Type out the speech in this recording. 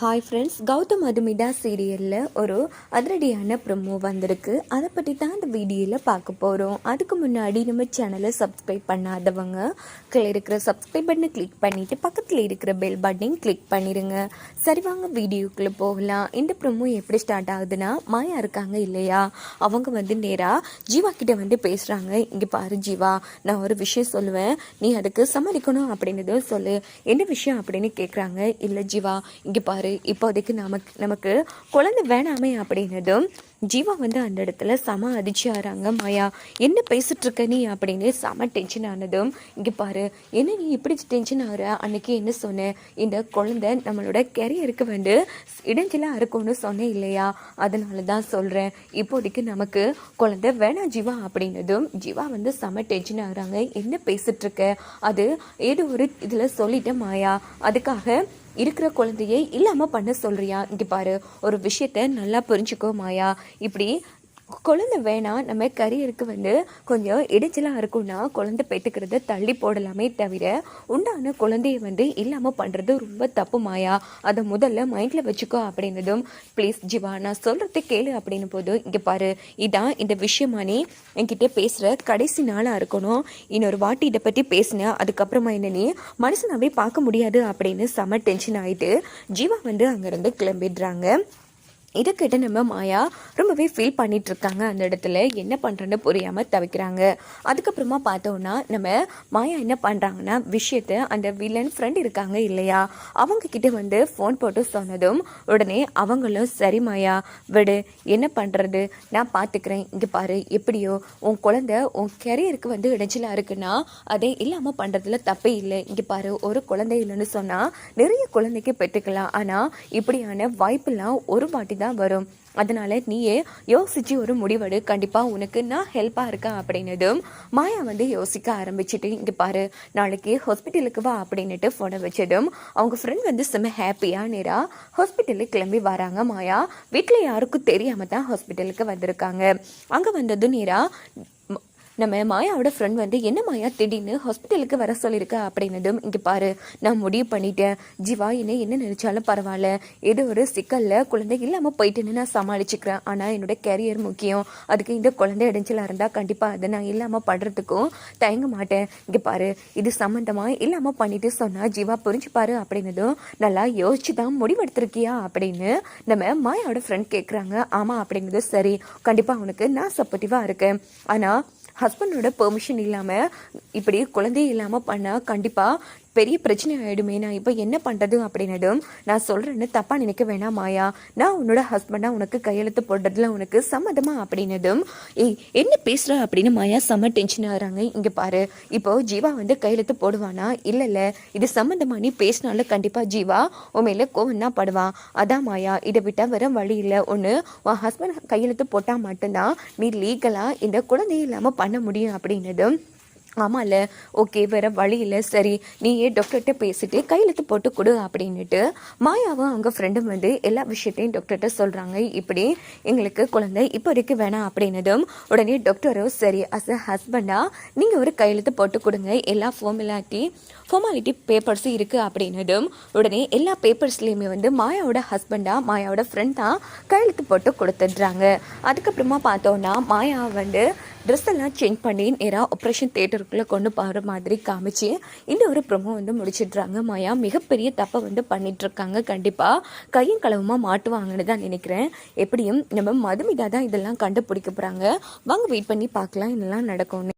Hi friends Gautham Madhumitha சீரியலில் ஒரு அதிரடியான ப்ரொமோ வந்திருக்கு. அதை பற்றி தான் இந்த வீடியோவில் பார்க்க போகிறோம் அதுக்கு முன்னாடி நம்ம சேனலை சப்ஸ்கிரைப் பண்ணாதவங்க கீழே இருக்கிற சப்ஸ்கிரைப் பட்டனை கிளிக் பண்ணிவிட்டு பக்கத்தில் இருக்கிற பெல் பட்டனையும் கிளிக் பண்ணிடுங்க சரி வாங்க வீடியோக்குள்ளே போகலாம். இந்த ப்ரொமோ எப்படி ஸ்டார்ட் ஆகுதுன்னா மாயா இருக்காங்க இல்லையா? அவங்க வந்து நேராக ஜீவா கிட்டே வந்து பேசுகிறாங்க இங்கே பாரு ஜீவா நான் ஒரு விஷயம் சொல்லுவேன். நீ அதுக்கு சம்மதிக்கணும் அப்படின்றதும் சொல்லு. என்ன விஷயம் அப்படின்னு கேட்குறாங்க இல்லை ஜீவா இங்கே பாரு. இப்போதைக்கு நமக்கு நமக்கு குழந்தை வேணாமே அப்படின்னதும் ஜீவா வந்து அந்த இடத்துல செம அதிர்ச்சி ஆகிறாங்க மாயா என்ன பேசிட்டு இருக்க நீ? அப்படின்னு செம டென்ஷன் ஆனதும் இங்கே பாரு என்ன நீ இப்படி டென்ஷன் ஆகிற? அன்னைக்கு என்ன சொன்னேன் இந்த குழந்தை நம்மளோட கெரியருக்கு வந்து இடைஞ்சலாக இருக்கும்னு சொன்னேன் இல்லையா? அதனால தான் சொல்கிறேன் இப்போதைக்கு நமக்கு குழந்தை வேணாம் ஜீவா அப்படின்னதும் ஜீவா வந்து செம டென்ஷன் ஆகுறாங்க. என்ன பேசிட்டு இருக்க அது ஏதோ ஒரு இதில் சொல்லிட்டேன் மாயா. அதுக்காக இருக்கிற குழந்தையை இல்லாமல் பண்ண சொல்கிறியா இங்கே பாரு ஒரு விஷயத்த நல்லா புரிஞ்சுக்கோ மாயா. இப்படி குழந்தை வேணாம் நம்ம கரியருக்கு வந்து கொஞ்சம் இடைச்சலாக இருக்கும்னா குழந்தை பெற்றுக்கிறத தள்ளி போடலாமே தவிர உண்டான குழந்தைய வந்து இல்லாமல் பண்ணுறது ரொம்ப தப்பு மாயா. அதை முதல்ல மைண்டில் வச்சுக்கோ அப்படின்னதும் ப்ளீஸ் ஜிவா நான் சொல்கிறத கேளு அப்படின்னு போது இங்கே பாரு இதான் இந்த விஷயமா நீ என்கிட்ட பேசுகிற கடைசி நாளாக இருக்கணும். இன்னொரு வாட்டி இதை பற்றி பேசினேன் அதுக்கப்புறமா என்ன நீ மனுஷனாவே பார்க்க முடியாது அப்படின்னு செம டென்ஷன் ஆகிட்டு ஜீவா வந்து அங்கேருந்து கிளம்பிடுறாங்க. இதை கேட்ட நம்ம மாயா ரொம்பவே ஃபீல் பண்ணிட்டு இருக்காங்க அந்த இடத்துல. என்ன பண்ணுறேன்னு புரியாமல் தவிக்கிறாங்க. அதுக்கப்புறமா பார்த்தோன்னா நம்ம மாயா என்ன பண்ணுறாங்கன்னா விஷயத்த அந்த வில்லன் ஃப்ரெண்ட் இருக்காங்க இல்லையா? அவங்க கிட்ட வந்து ஃபோன் போட்டு சொன்னதும் உடனே அவங்களும் சரி மாயா விடு. என்ன பண்ணுறது நான் பார்த்துக்கிறேன் இங்கே பாரு. எப்படியோ உன் குழந்தை உன் கெரியருக்கு வந்து இடைஞ்சலாக இருக்குன்னா அதை இல்லாமல் பண்ணுறதுல தப்பே இல்லை. இங்கே பாரு. ஒரு குழந்தை இல்லைன்னு சொன்னால் நிறைய குழந்தைக்கு பெற்றுக்கலாம் ஆனால் இப்படியான வாய்ப்பெல்லாம் ஒரு வாட்டி தான் வரும். அதனால நீயே யோசிச்சு ஒரு முடிவெடு. கண்டிப்பாக உனக்கு நான் ஹெல்ப்பாக இருக்கேன் அப்படின்னதும் மாயா வந்து யோசிக்க ஆரம்பிச்சுட்டு இங்கே பாரு நாளைக்கு ஹாஸ்பிட்டலுக்கு வா அப்படின்னுட்டு ஃபோனை வச்சதும் அவங்க ஃப்ரெண்ட் வந்து செம்ம ஹாப்பியாக நேராக ஹாஸ்பிட்டலுக்கு கிளம்பி வராங்க மாயா. வீட்டில் யாருக்கும் தெரியாமல் தான் ஹாஸ்பிட்டலுக்கு வந்திருக்காங்க. அங்கே வந்ததும் நேராக நம்ம மாயாவோட ஃப்ரெண்ட் வந்து என்ன மாயா திடீர்னு ஹாஸ்பிட்டலுக்கு வர சொல்லியிருக்க அப்படின்னதும் இங்கே பாரு நான் முடிவு பண்ணிட்டேன். ஜீவா என்ன என்ன நினச்சாலும் பரவாயில்ல. ஏதோ ஒரு சிக்கலில் குழந்தை இல்லாமல் போயிட்டுன்னு நான் சமாளிச்சுக்கிறேன். ஆனால் என்னோட கேரியர் முக்கியம். அதுக்கு இந்த குழந்தை இடைஞ்சலாக இருந்தால் கண்டிப்பாக அதை நான் இல்லாமல் படுறதுக்கும் தயங்க மாட்டேன். இங்கே பாரு இது சம்மந்தமாக இல்லாமல் பண்ணிட்டு சொன்னால் ஜீவா புரிஞ்சுப்பாரு அப்படின்னதும் நல்லா யோசிச்சு தான் முடிவெடுத்திருக்கியா? அப்படின்னு நம்ம மாயாவோட ஃப்ரெண்ட் கேட்குறாங்க ஆமாம் அப்படிங்கிறது சரி. கண்டிப்பாக அவனுக்கு நான் சப்போர்ட்டிவாக இருக்கேன். ஆனால் ஹஸ்பண்டோட பெர்மிஷன் இல்லாமல் இப்படி குழந்தை இல்லாமல் பண்ணால் கண்டிப்பாக பெரிய பிரச்சனை ஆகிடுமே நான் இப்போ என்ன பண்ணுறது அப்படின்னதும் நான் சொல்கிறேன்னு தப்பாக நினைக்க வேணாம் மாயா. நான் உன்னோட ஹஸ்பண்டாக உனக்கு கையெழுத்து போடுறதுல உனக்கு சம்மதமா அப்படின்னதும் ஏய் என்ன பேசுகிற அப்படின்னு மாயா செம்ம டென்ஷன் ஆகிறாங்க இங்கே பாரு இப்போ ஜீவா வந்து கையெழுத்து போடுவானா? இல்லை இல்லை இது சம்மந்தமாக நீ பேசினாலும் கண்டிப்பாக ஜீவா உன் மேலே கோவம் தான் படுவான் அதான் மாயா இதை விட்டால் வர வழி இல்லை. ஒன்று உன் ஹஸ்பண்ட் கையெழுத்து போட்டால் மட்டும்தான் நீ லீகலாக இந்த குழந்தை இல்லாமல் பண்ண முடியும் அப்படின்னதும் ஆமாம்ல ஓகே வேற வழி இல்லை சரி நீயே டாக்டர்கிட்ட பேசிட்டு கையெழுத்து போட்டு கொடு அப்படின்னுட்டு மாயாவும் அவங்க ஃப்ரெண்டும் வந்து எல்லா விஷயத்தையும் டாக்டர்கிட்ட சொல்கிறாங்க இப்படி எங்களுக்கு குழந்தை இப்போ வரைக்கும் வேணாம் அப்படின்னதும் உடனே டாக்டரும் சரி அஸ் அ ஹஸ்பண்டாக நீங்கள் ஒரு கையெழுத்து போட்டு கொடுங்க. எல்லா ஃபார்முலாட்டி ஃபார்மாலிட்டி பேப்பர்ஸும் இருக்குது அப்படின்னதும் உடனே எல்லா பேப்பர்ஸ்லேயுமே வந்து மாயாவோட ஹஸ்பண்டாக மாயாவோட ஃப்ரெண்ட் தான் கையெழுத்து போட்டு கொடுத்துட்றாங்க. அதுக்கப்புறமா பார்த்தோன்னா மாயா வந்து ட்ரெஸ் எல்லாம் சேஞ்ச் பண்ணி நேராக ஆப்ரேஷன் தேட்டருக்குள்ளே கொண்டு போகிற மாதிரி காமிச்சு இந்த ஒரு ப்ரொமோ வந்து முடிச்சிடுறாங்க மாயா. மிகப்பெரிய தப்பை வந்து பண்ணிகிட்ருக்காங்க கண்டிப்பாக கையும் களவுமாக மாட்டுவாங்கன்னு தான் நினைக்கிறேன். எப்படியும் நம்ம மதுமிதா தான் இதெல்லாம் கண்டுபிடிக்க போகிறாங்க வாங்க வெயிட் பண்ணி பார்க்கலாம் இதெல்லாம் நடக்கும்னு.